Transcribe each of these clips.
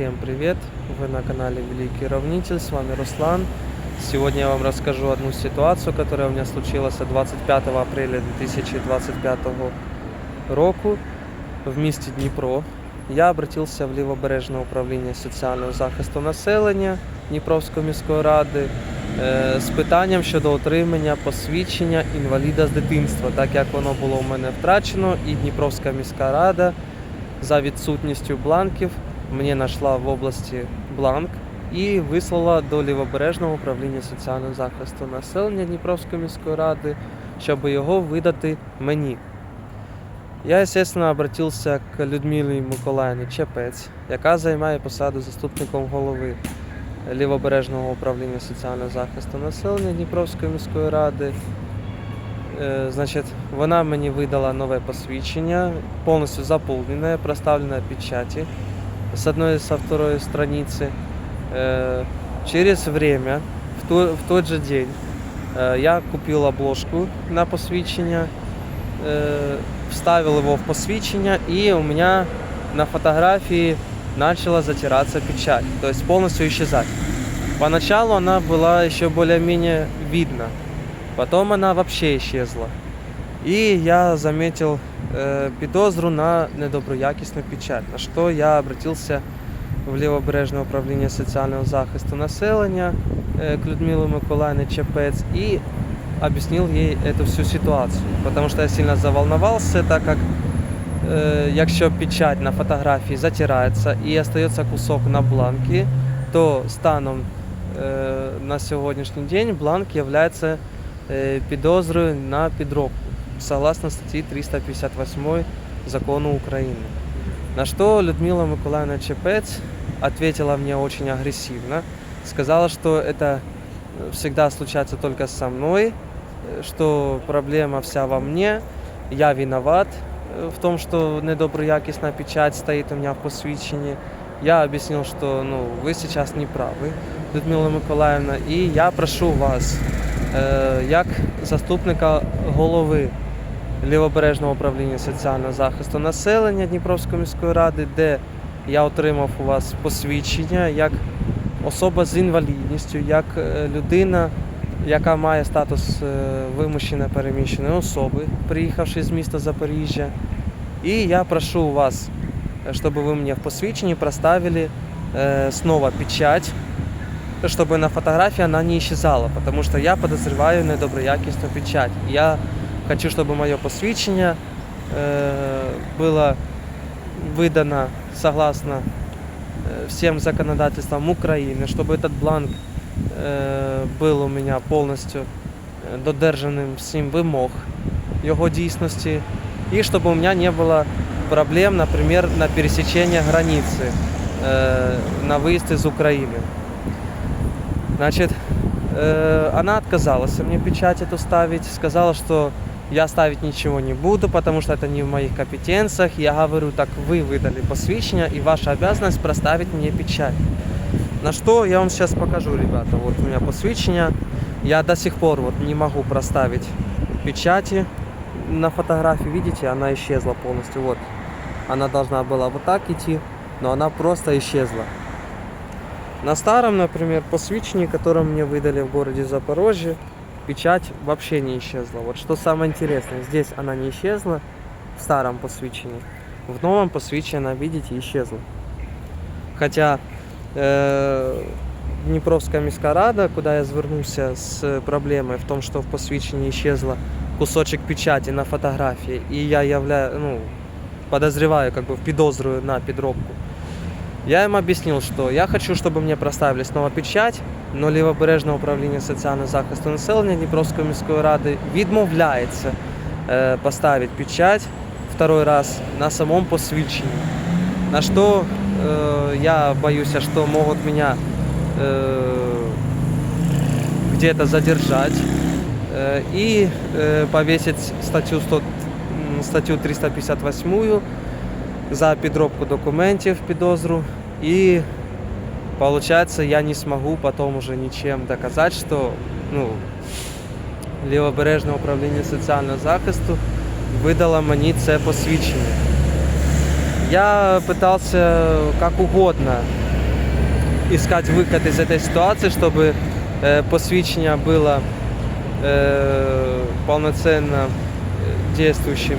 Всем привет! Вы на канале Великий Равнитель, с вами Руслан. Сегодня я вам расскажу одну ситуацию, которая у меня случилась 25 апреля 2025 року в місті Дніпро. Я обратився в Лівобережне управління соціального захисту населення Дніпровської міської ради е, з питанням щодо отримання посвідчення інваліда з дитинства, так як воно було у мене втрачено, і Дніпровська міська рада за відсутністю бланків мені знайшла в області бланк і вислала до Лівобережного управління соціального захисту населення Дніпровської міської ради, щоб його видати мені. Я, естественно, обратився к Людмилі Миколаївні Чепець, яка займає посаду заступником голови Лівобережного управління соціального захисту населення Дніпровської міської ради. Е, Значить, вона мені видала нове посвідчення, повністю заповнене, проставлене печаті с одной и со второй страницы. Э, Через время, в, то- в тот же день, э, я купил обложку на посвідчення, э, вставил его в посвідчення, и у меня на фотографии начала затираться печать, то есть полностью исчезать. Поначалу она была еще более-менее видна, потом она вообще исчезла. И я заметил э, підозру на недоброякісну печать, на що я обратився в Лівобережне управління соціального захисту населення э, к Людмиле Миколаївне Чепець и объяснил ей эту всю ситуацию, потому что я сильно заволновался, так как э, якщо печать на фотографії затирається і остається кусок на бланкі, то станом э, на сьогоднішній день бланк є э, підозрою на підробку согласно статьи 358 Закона Украины. На что Людмила Миколаевна Чепец ответила мне очень агрессивно. Сказала, что это всегда случается только со мной, э, что проблема вся во мне, я виноват э, в том, что недоброякісна печать стоит у меня в посвідченні. Я объяснил, что ну, вы сейчас не правы, Людмила Миколаївна, і я прошу вас, е, як заступника голови Лівобережного управління соціального захисту населення Дніпровської міської ради, де я отримав у вас посвідчення як особа з інвалідністю, як е, людина, яка має статус е, вимушено переміщеної особи, приїхавши з міста Запоріжжя. І я прошу вас, е, щоб ви мені в посвідченні проставили снова печать, чтобы на фотографии она не исчезала, потому что я подозреваю недоброякісну печать. Я хочу, чтобы мое посвідчення э, было выдано согласно э, всем законодательствам Украины, чтобы этот бланк э, был у меня полностью э, додержаним всім вимог його дійсності, і щоб у меня не было проблем, например, на пересечении границы э, на выезд из Украины. Значит, э, она отказалась мне печать эту ставить, сказала, что я ставить ничего не буду, потому что это не в моих компетенциях. Я говорю, так вы выдали посвящение, и ваша обязанность проставить мне печать. На что я вам сейчас покажу, ребята. Вот у меня посвящение. Я до сих пор вот не могу проставить печати на фотографии. Видите, она исчезла полностью. Вот. Она должна была вот так идти, но она просто исчезла. На старом, например, посвящении, которое мне выдали в городе Запорожье, печать вообще не исчезла. Вот что самое интересное, здесь она не исчезла в старом посвящении. В новом посвящении она, видите, исчезла. Хотя э, Дніпровська міська рада, куди я звернувся з проблемою в тому, що в посвідченні исчезла кусочек печати на фотографії, і я являю, ну, подозреваю, как бы підозрюю на підробку. Я им объяснил, что я хочу, чтобы мне проставили снова печать, но Лівобережне управління соціального захисту населення Дніпровської міської ради відмовляється е, поставити печать второй раз на самом посвідченні. На что э, я боюсь, что могут меня э, где-то задержать э, и э, повесить статью, 100, м, статью 358 за підробку документів підозру. И получается, я не смогу потом уже ничем доказать, что ну, Лівобережне управління соціального захисту видало мені це посвідчення. Я пытался как угодно искать выход из этой ситуации, чтобы э, посвящение было э, полноценно э, действующим.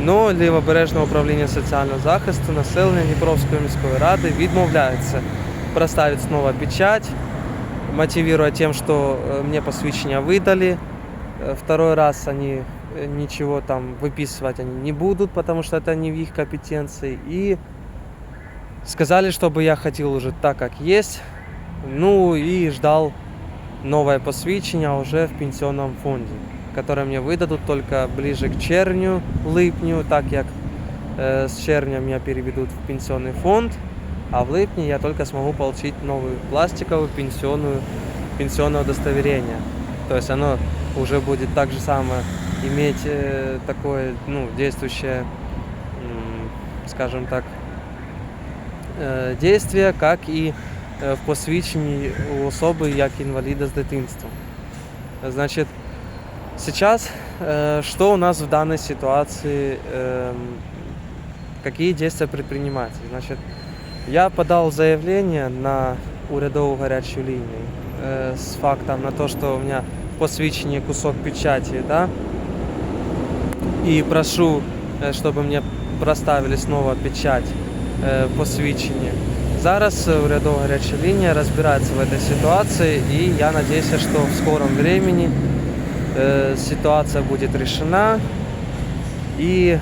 Но лівобережне управління соціального захисту населення Дніпровської міської ради відмовляється проставить снова печать, мотивируя тем, что э, мне посвящение выдали. Э, Второй раз они э, ничего там выписывать они не будут, потому что это не в их компетенции. И сказали, чтобы я ходил уже так, как есть. Ну и ждал новое посвящение уже в пенсионном фонде, которое мне выдадут только ближе к червню, липню, так как э, с червня меня переведут в пенсионный фонд, а в липне я только смогу получить новую пластиковую пенсионную, пенсионное удостоверение. То есть оно уже будет так же самое иметь э, такое, ну, действующее, м, скажем так, е, действия, как і е, в посвідченні у особи як інваліда з дитинством. Значит, сейчас э, что у нас в данной ситуации, эм, какие действия предпринимать? Значит, я подал заявление на урядову горячую линию э, с фактом на то, что у меня в посвідченні кусок печати, да, и прошу, э, чтобы мне проставили снова печать е, посвідченні. Зараз е, урядова гаряча лінія розбирається в этой ситуации, и я надеюсь, что в скором времени э, ситуация будет решена. И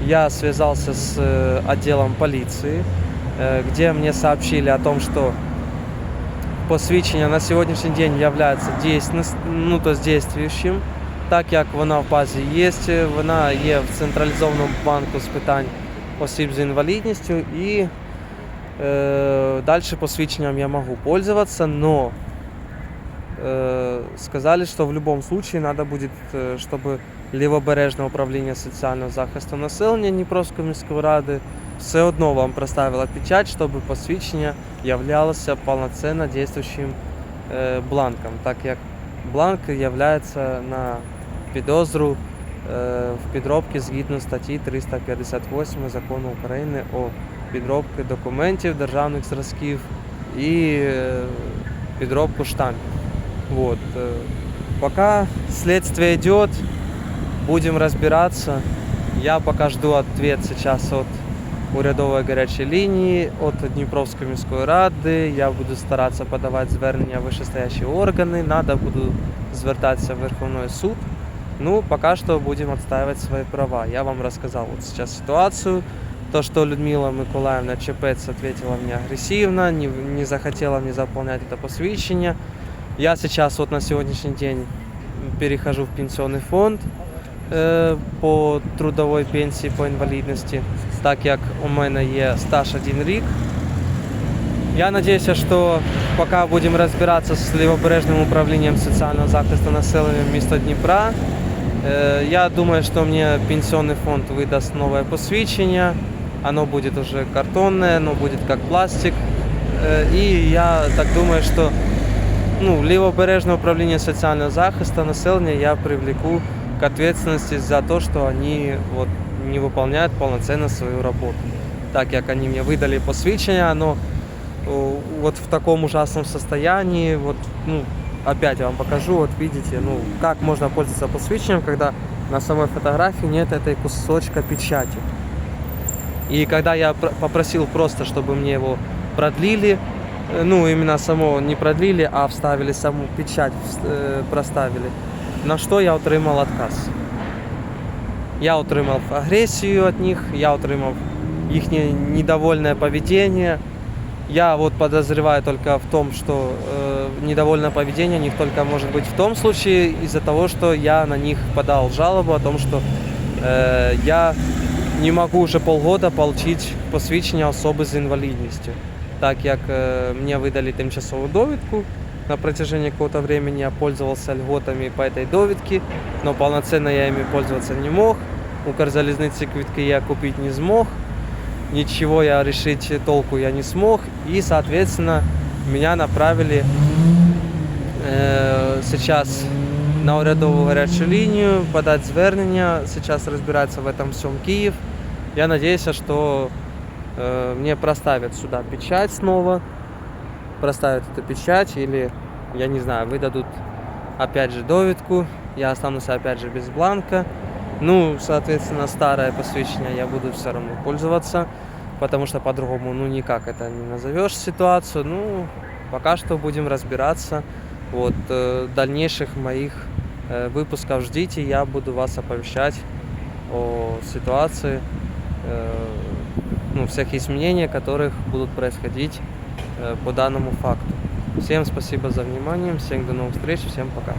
я связался с э, отделом полиции, э, где мне сообщили о том, что посвідчення на сьогоднішній день является действенность, ну, то есть действующим, так як вона в базі є, вона є в централізованому банку з питань осіб з інвалідністю і э, дальше посвящением я могу пользоваться, но э, сказали, что в любом случае надо будет, э, чтобы лівобережне управління соціального захисту населення Дніпровської міської ради все одно вам проставило печать, щоб посвідчення являлося повноцінно діючим э, бланком, так як бланк являється на підозру е, в підробці згідно статті 358 закону України о підробці документів державних зразків і е, підробку штампів. Вот. э, Пока следствие идет, будем разбираться. Я пока жду ответ сейчас от урядової гарячої лінії, от Дніпровської міської ради. Я буду старатися подавати звернення в вищестоящі органи, надо буду звертатися в Верховний суд. Ну, пока что будем отстаивать свои права. Я вам рассказал вот сейчас ситуацию. То, что Людмила Миколаевна Чепец ответила мне агрессивно, не, не захотела мне заполнять это посвящение. Я сейчас вот на сегодняшний день перехожу в пенсионный фонд э, по трудовой пенсії по інвалідності, так як у мене є стаж один рік. Я надеюсь, що поки будемо розбиратися з лівобережним управлінням соціального захисту населення міста Дніпра, э, я думаю, что мне пенсионный фонд выдаст новое посвящение. Оно будет уже картонное, оно будет как пластик. Э, И я так думаю, что ну, лівобережне управління соціального захисту населення я привлеку к ответственности за то, что они вот, не выполняют полноценно свою работу. Так как они мне выдали посвящение, оно о, вот в таком ужасном состоянии, вот, ну, опять я вам покажу, вот видите, ну, как можно пользоваться посвящением, когда на самой фотографии нет этой кусочка печати. И когда я пр- попросил просто, чтобы мне его продлили, э, ну, именно само не продлили, а вставили саму печать, вс- э, проставили, на что я отримав отказ. Я отримав агресію від них, я отримав їхнє недовольне поведение. Я вот подозреваю только в том, что э, недовольное поведение у них только может быть в том случае из-за того, что я на них подал жалобу о том, что э, я не могу уже полгода получить посвідчення особи з інвалідністю, так як э, мне выдали тимчасову довідку, на протяжении какого-то времени я пользовался льготами по этой довідке, но полноценно я ими пользоваться не мог. Укрзалізниці квитки я купить не смог, ничего я решить толку я не смог, и, соответственно, меня направили э, сейчас на урядову гарячу лінію, подать звернення, сейчас разбирается в этом всем Киев. Я надеюсь, что э, мне проставят сюда печать снова, проставят эту печать или, я не знаю, выдадут опять же довідку, я останусь опять же без бланка. Ну, соответственно, старое посвящение я буду все равно пользоваться, потому что по-другому, ну, никак это не назовешь ситуацию. Ну, пока что будем разбираться. Вот, э, дальнейших моих э, выпусков ждите, я буду вас оповещать о ситуации, э, ну, всех изменений, которых будут происходить э, по данному факту. Всем спасибо за внимание, всем до новых встреч, всем пока.